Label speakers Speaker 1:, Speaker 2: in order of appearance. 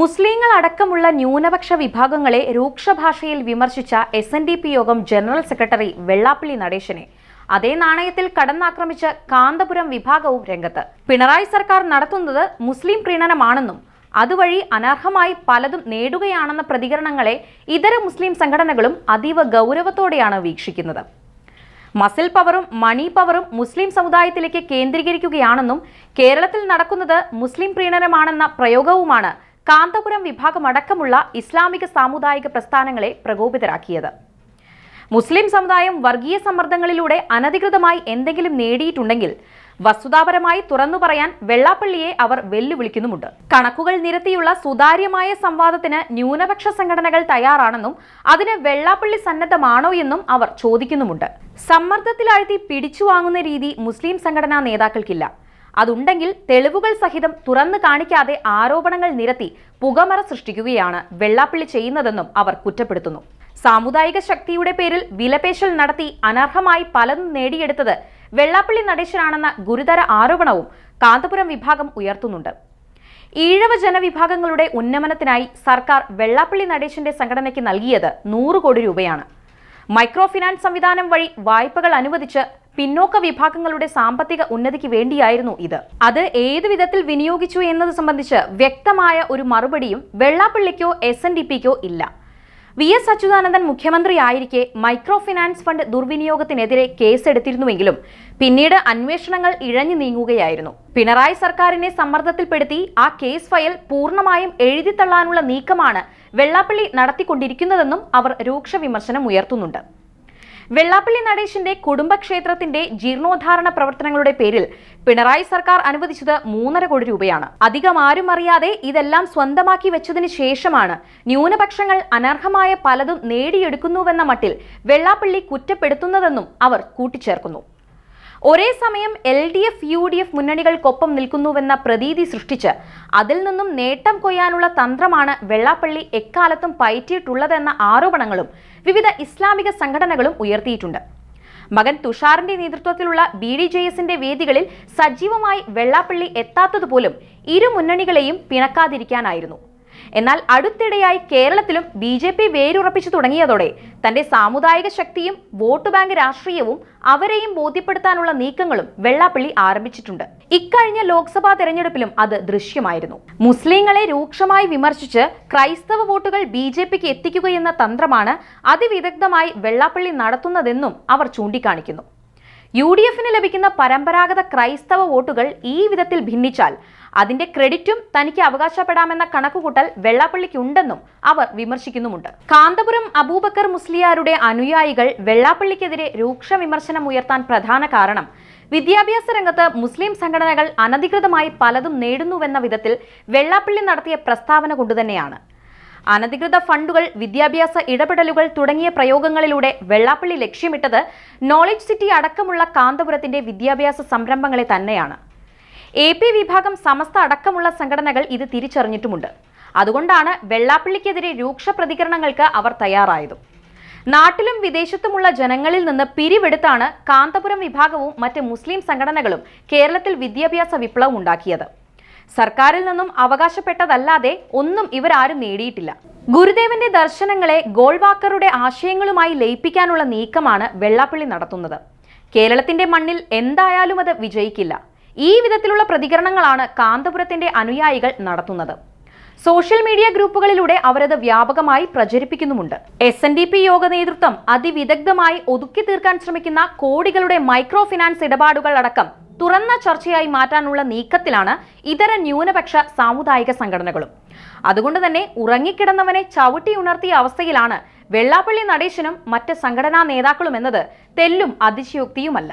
Speaker 1: മുസ്ലിങ്ങൾ അടക്കമുള്ള ന്യൂനപക്ഷ വിഭാഗങ്ങളെ രൂക്ഷ ഭാഷയിൽ വിമർശിച്ച എസ് എൻ ഡി പി യോഗം ജനറൽ സെക്രട്ടറി വെള്ളാപ്പള്ളി നടേശനെ. അതേ നാണയത്തിൽ കടന്നാക്രമിച്ച് കാന്തപുരം വിഭാഗവും രംഗത്ത്. പിണറായി സർക്കാർ നടത്തുന്നത് മുസ്ലിം പ്രീണനമാണെന്നും അതുവഴി അനർഹമായി പലതും നേടുകയാണെന്ന പ്രതികരണങ്ങളെ ഇതര മുസ്ലിം സംഘടനകളും അതീവ ഗൗരവത്തോടെയാണ് വീക്ഷിക്കുന്നത്. മസിൽ പവറും മണി പവറും മുസ്ലിം സമുദായത്തിലേക്ക് കേന്ദ്രീകരിക്കുകയാണെന്നും കേരളത്തിൽ നടക്കുന്നത് മുസ്ലിം പ്രീണനമാണെന്ന പ്രയോഗവുമാണ് കാന്തപുരം വിഭാഗമടക്കമുള്ള ഇസ്ലാമിക സാമുദായിക പ്രസ്ഥാനങ്ങളെ പ്രകോപിതരാക്കിയത്. മുസ്ലിം സമുദായം വർഗീയ സമ്മർദ്ദങ്ങളിലൂടെ അനധികൃതമായി എന്തെങ്കിലും നേടിയിട്ടുണ്ടെങ്കിൽ വസ്തുതാപരമായി തുറന്നു പറയാൻ വെള്ളാപ്പള്ളിയെ അവർ വെല്ലുവിളിക്കുന്നുമുണ്ട്. കണക്കുകൾ നിരത്തിയുള്ള സുതാര്യമായ സംവാദത്തിന് ന്യൂനപക്ഷ സംഘടനകൾ തയ്യാറാണെന്നും അതിന് വെള്ളാപ്പള്ളി സന്നദ്ധമാണോ എന്നും അവർ ചോദിക്കുന്നുമുണ്ട്. സമ്മർദ്ദത്തിലാഴ്ത്തി പിടിച്ചു വാങ്ങുന്ന രീതി മുസ്ലിം സംഘടനാ നേതാക്കൾക്കില്ല. അതുണ്ടെങ്കിൽ തെളിവുകൾ സഹിതം തുറന്നു കാണിക്കാതെ ആരോപണങ്ങൾ നിരത്തി പുകമറ സൃഷ്ടിക്കുകയാണ് വെള്ളാപ്പള്ളി ചെയ്യുന്നതെന്നും അവർ കുറ്റപ്പെടുത്തുന്നു. സാമുദായിക ശക്തിയുടെ പേരിൽ വിലപേശൽ നടത്തി അനർഹമായി പലതും നേടിയെടുത്തത് വെള്ളാപ്പള്ളി നടേശനാണെന്ന ഗുരുതര ആരോപണവും കാന്തപുരം വിഭാഗം ഉയർത്തുന്നുണ്ട്. ഈഴവ ജനവിഭാഗങ്ങളുടെ ഉന്നമനത്തിനായി സർക്കാർ വെള്ളാപ്പള്ളി നടേശന്റെ സംഘടനയ്ക്ക് നൽകിയത് നൂറ് കോടി രൂപയാണ്. മൈക്രോ ഫിനാൻസ് സംവിധാനം വഴി വായ്പകൾ അനുവദിച്ച് പിന്നോക്ക വിഭാഗങ്ങളുടെ സാമ്പത്തിക ഉന്നതിക്ക് വേണ്ടിയായിരുന്നു ഇത്. അത് ഏത് വിധത്തിൽ വിനിയോഗിച്ചു എന്നത് സംബന്ധിച്ച് വ്യക്തമായ ഒരു മറുപടിയും വെള്ളാപ്പള്ളിക്കോ എസ് എൻ ഡി പിക്കോ ഇല്ല. വി എസ് അച്യുതാനന്ദൻ മുഖ്യമന്ത്രിയായിരിക്കെ മൈക്രോ ഫിനാൻസ് ഫണ്ട് ദുർവിനിയോഗത്തിനെതിരെ കേസെടുത്തിരുന്നുവെങ്കിലും പിന്നീട് അന്വേഷണങ്ങൾ ഇഴഞ്ഞു നീങ്ങുകയായിരുന്നു. പിണറായി സർക്കാരിനെ സമ്മർദ്ദത്തിൽപ്പെടുത്തി ആ കേസ് ഫയൽ പൂർണമായും എഴുതിത്തള്ളാനുള്ള നീക്കമാണ് വെള്ളാപ്പള്ളി നടത്തിക്കൊണ്ടിരിക്കുന്നതെന്നും അവർ രൂക്ഷ വിമർശനം ഉയർത്തുന്നുണ്ട്. വെള്ളാപ്പള്ളി നടേശന്റെ കുടുംബക്ഷേത്രത്തിന്റെ ജീർണോദ്ധാരണ പ്രവർത്തനങ്ങളുടെ പേരിൽ പിണറായി സർക്കാർ അനുവദിച്ചത് മൂന്നര കോടി രൂപയാണ്. അധികം ആരും അറിയാതെ ഇതെല്ലാം സ്വന്തമാക്കി വെച്ചതിന് ശേഷമാണ് ന്യൂനപക്ഷങ്ങൾ അനർഹമായ പലതും നേടിയെടുക്കുന്നുവെന്ന മട്ടിൽ വെള്ളാപ്പള്ളി കുറ്റപ്പെടുത്തുന്നതെന്നും അവർ കൂട്ടിച്ചേർക്കുന്നു. ഒരേ സമയം L D F U D F മുന്നണികൾക്കൊപ്പം നിൽക്കുന്നുവെന്ന പ്രതീതി സൃഷ്ടിച്ച് അതിൽ നിന്നും നേട്ടം കൊയ്യാനുള്ള തന്ത്രമാണ് വെള്ളാപ്പള്ളി എക്കാലത്തും പയറ്റിയിട്ടുള്ളതെന്ന ആരോപണങ്ങളും വിവിധ ഇസ്ലാമിക സംഘടനകളും ഉയർത്തിയിട്ടുണ്ട്. മകൻ തുഷാറിന്റെ നേതൃത്വത്തിലുള്ള ബി ഡി ജെ എസിന്റെ വേദികളിൽ സജീവമായി വെള്ളാപ്പള്ളി എത്താത്തതുപോലും ഇരു മുന്നണികളെയും പിണക്കാതിരിക്കാനായിരുന്നു. എന്നാൽ അടുത്തിടെയായി കേരളത്തിലും ബി ജെ പി വേരുറപ്പിച്ചു തുടങ്ങിയതോടെ തന്റെ സാമുദായിക ശക്തിയും വോട്ട് ബാങ്ക് രാഷ്ട്രീയവും അവരെയും ബോധ്യപ്പെടുത്താനുള്ള നീക്കങ്ങളും വെള്ളാപ്പള്ളി ആരംഭിച്ചിട്ടുണ്ട്. ഇക്കഴിഞ്ഞ ലോക്സഭാ തെരഞ്ഞെടുപ്പിലും അത് ദൃശ്യമായിരുന്നു. മുസ്ലിങ്ങളെ രൂക്ഷമായി വിമർശിച്ച് ക്രൈസ്തവ വോട്ടുകൾ ബി ജെ പിക്ക് എത്തിക്കുകയെന്ന തന്ത്രമാണ് അതിവിദഗ്ധമായി വെള്ളാപ്പള്ളി നടത്തുന്നതെന്നും അവർ ചൂണ്ടിക്കാണിക്കുന്നു. യു ഡി എഫിന് ലഭിക്കുന്ന പരമ്പരാഗത ക്രൈസ്തവ വോട്ടുകൾ ഈ വിധത്തിൽ ഭിന്നിച്ചാൽ അതിന്റെ ക്രെഡിറ്റും തനിക്ക് അവകാശപ്പെടാമെന്ന കണക്കുകൂട്ടൽ വെള്ളാപ്പള്ളിക്കുണ്ടെന്നും അവർ വിമർശിക്കുന്നുമുണ്ട്. കാന്തപുരം അബൂബക്കർ മുസ്ലിയാരുടെ അനുയായികൾ വെള്ളാപ്പള്ളിക്കെതിരെ രൂക്ഷ വിമർശനം ഉയർത്താൻ പ്രധാന കാരണം വിദ്യാഭ്യാസ രംഗത്ത് മുസ്ലിം സംഘടനകൾ അനധികൃതമായി പലതും നേടുന്നുവെന്ന വിധത്തിൽ വെള്ളാപ്പള്ളി നടത്തിയ പ്രസ്താവന കൊണ്ടുതന്നെയാണ്. അനധികൃത ഫണ്ടുകൾ വിദ്യാഭ്യാസ ഇടപെടലുകൾ തുടങ്ങിയ പ്രയോഗങ്ങളിലൂടെ വെള്ളാപ്പള്ളി ലക്ഷ്യമിട്ടത് നോളജ് സിറ്റി അടക്കമുള്ള കാന്തപുരത്തിന്റെ വിദ്യാഭ്യാസ സംരംഭങ്ങളെ തന്നെയാണ്. എ പി വിഭാഗം സമസ്ത അടക്കമുള്ള സംഘടനകൾ ഇത് തിരിച്ചറിഞ്ഞിട്ടുമുണ്ട്. അതുകൊണ്ടാണ് വെള്ളാപ്പള്ളിക്കെതിരെ രൂക്ഷ പ്രതികരണങ്ങൾക്ക് അവർ തയ്യാറായതും. നാട്ടിലും വിദേശത്തുമുള്ള ജനങ്ങളിൽ നിന്ന് പിരിവെടുത്താണ് കാന്തപുരം വിഭാഗവും മറ്റ് മുസ്ലിം സംഘടനകളും കേരളത്തിൽ വിദ്യാഭ്യാസ വിപ്ലവം ഉണ്ടാക്കിയത്. സർക്കാരിൽ നിന്നും അവകാശപ്പെട്ടതല്ലാതെ ഒന്നും ഇവരാരും നേടിയിട്ടില്ല. ഗുരുദേവന്റെ ദർശനങ്ങളെ ഗോൾവാക്കറുടെ ആശയങ്ങളുമായി ലയിപ്പിക്കാനുള്ള നീക്കമാണ് വെള്ളാപ്പള്ളി നടത്തുന്നത്. കേരളത്തിന്റെ മണ്ണിൽ എന്തായാലും അത് വിജയിക്കില്ല. ഈ വിധത്തിലുള്ള പ്രതികരണങ്ങളാണ് കാന്തപുരത്തിന്റെ അനുയായികൾ നടത്തുന്നത്. സോഷ്യൽ മീഡിയ ഗ്രൂപ്പുകളിലൂടെ അവരത് വ്യാപകമായി പ്രചരിപ്പിക്കുന്നുമുണ്ട്. എസ് എൻ ഡി പി യോഗ നേതൃത്വം അതിവിദഗ്ധമായി ഒതുക്കി തീർക്കാൻ ശ്രമിക്കുന്ന കോടികളുടെ മൈക്രോ ഫിനാൻസ് ഇടപാടുകൾ അടക്കം തുറന്ന ചർച്ചയായി മാറ്റാനുള്ള നീക്കത്തിലാണ് ഇതര ന്യൂനപക്ഷ സാമുദായിക സംഘടനകളും. അതുകൊണ്ട് തന്നെ ഉറങ്ങിക്കിടന്നവനെ ചവിട്ടി ഉണർത്തിയ അവസ്ഥയിലാണ് വെള്ളാപ്പള്ളി നടേശനും മറ്റ് സംഘടനാ നേതാക്കളും എന്നത് തെല്ലും അതിശയോക്തിയുമല്ല.